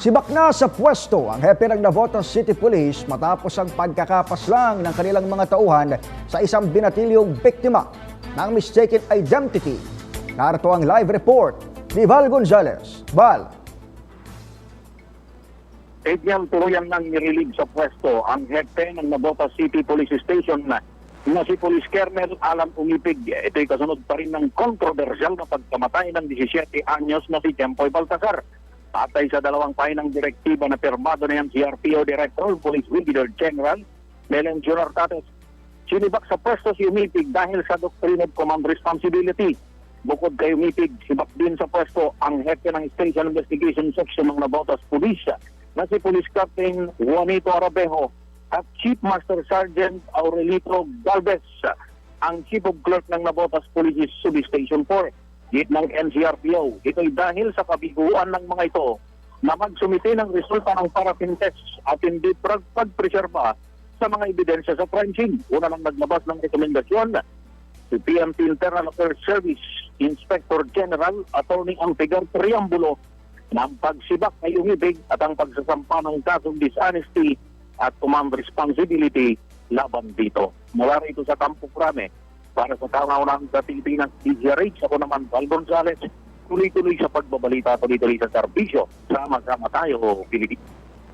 Sibak na sa pwesto ang hepe ng Navotas City Police matapos ang pagkakapaslang ng kanilang mga tauhan sa isang binatilyong biktima ng mistaken identity. Narito ang live report ni Val Gonzalez. Val, Edyan tuluyan nang nirelieve sa pwesto ang hepe ng Nabota City Police Station na, na si Police Colonel Alan Umipig. Ito'y kasunod pa rin ng kontrobersyal na pagkamatay ng 17 anyos na si Tempoy Baltasar. Patay sa dalawang pahinang direktiba na pirmado na yan si RPO Director Police Brigadier General Melen Junior Tates. Sinibak sa pwesto si Umipig dahil sa Doctrine of Command Responsibility. Bukod kay Umipig, sibak din sa pwesto ang hepe ng Special Investigation Section ng Nabotas Police na si Police Captain Juanito Arabejo at Chief Master Sergeant Aurelito Galvez, ang Chief of Clerk ng Nabotas Police Substation 4 git ng NCRPO. Ito'y dahil sa kabiguan ng mga ito na magsumite ng resulta ng paraffin test at hindi pag pagpreserba sa mga ebidensya sa crime scene. Una lang naglabas ng rekomendasyon si PNP Internal Affairs Service Inspector General Attorney Antigar Triambulo ng pagsibak ay umibig at ang pagsasampa ng kasong dishonesty at command responsibility laban dito. Mula rito sa Campo Crame, para sa kauna-unang sa Pilipinas, DJRH, ako naman, Val Gonzalez, tuloy-tuloy sa pagbabalita, tuloy-tuloy sa serbisyo. Sama-sama tayo, Pilipinas.